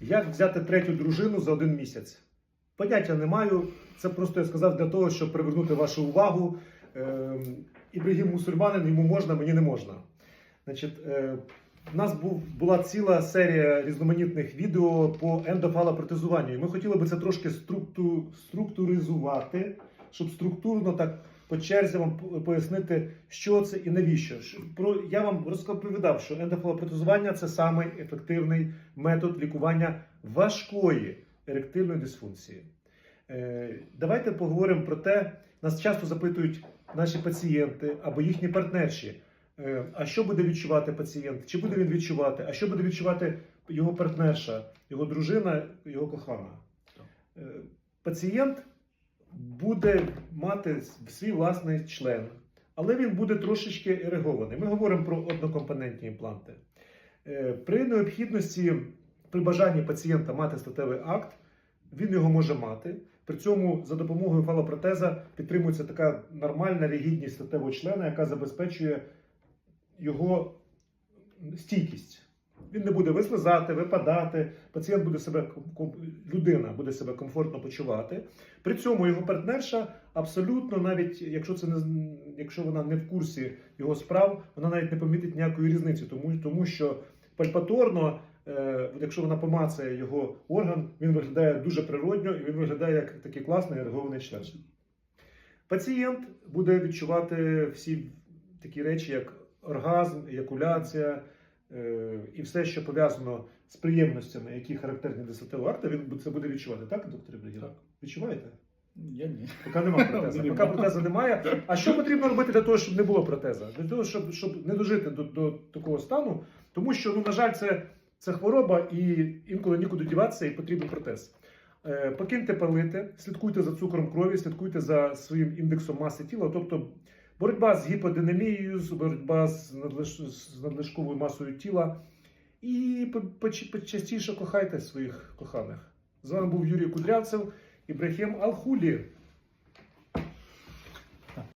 Як взяти третю дружину за один місяць? Поняття не маю. Це просто я сказав для того, щоб привернути вашу увагу. Ем, Ібрагім мусульманин, йому можна, мені не можна. Значить, е, у нас був, була ціла серія різноманітних відео по ендофалопротезуванню. І ми хотіли би це трошки структу, структуризувати, щоб структурно так по черзі вам пояснити, що це і навіщо. Про, я вам розповідав, що ендофалопротезування це самий ефективний метод лікування важкої еректильної дисфункції. Е, давайте поговоримо про те, нас часто запитують наші пацієнти або їхні партнерші. Е, А що буде відчувати пацієнт? Чи буде він відчувати? А що буде відчувати його партнерша, його дружина, його кохана? Е, Пацієнт буде мати свій власний член, але він буде трошечки ерегований. Ми говоримо про однокомпонентні імпланти. Е, При необхідності, при бажанні пацієнта мати статевий акт, він його може мати. При цьому за допомогою фалопротеза підтримується така нормальна ригідність статевого члена, яка забезпечує його стійкість. Він не буде вислизати, випадати, пацієнт буде себе людина буде себе комфортно почувати. При цьому його партнерша абсолютно, навіть якщо це не якщо вона не в курсі його справ, вона навіть не помітить ніякої різниці, тому, тому що пальпаторно, е, якщо вона помацає його орган, він виглядає дуже природньо і він виглядає як такий класний ерегований член. Пацієнт буде відчувати всі такі речі, як оргазм, еякуляція і все, що пов'язано з приємностями, які характерні для статевого акта, він це буде відчувати. Так, доктор Ібрагім? Так. Відчуваєте? Я ні. Поки немає протеза. Нема. Поки протеза немає. А що потрібно робити для того, щоб не було протеза? Для того, щоб, щоб не дожити до, до такого стану, тому що, ну, на жаль, це, це хвороба, і інколи нікуди діватися, і потрібен протез. Е, покиньте палити, слідкуйте за цукром крові, слідкуйте за своїм індексом маси тіла, тобто боротьба з гіподинамією, боротьба з, надлиш... з надлишковою масою тіла. І по- поч- почастіше кохайте своїх коханих. З вами був Юрій Кудрявцев, Ібрахім Алхулі.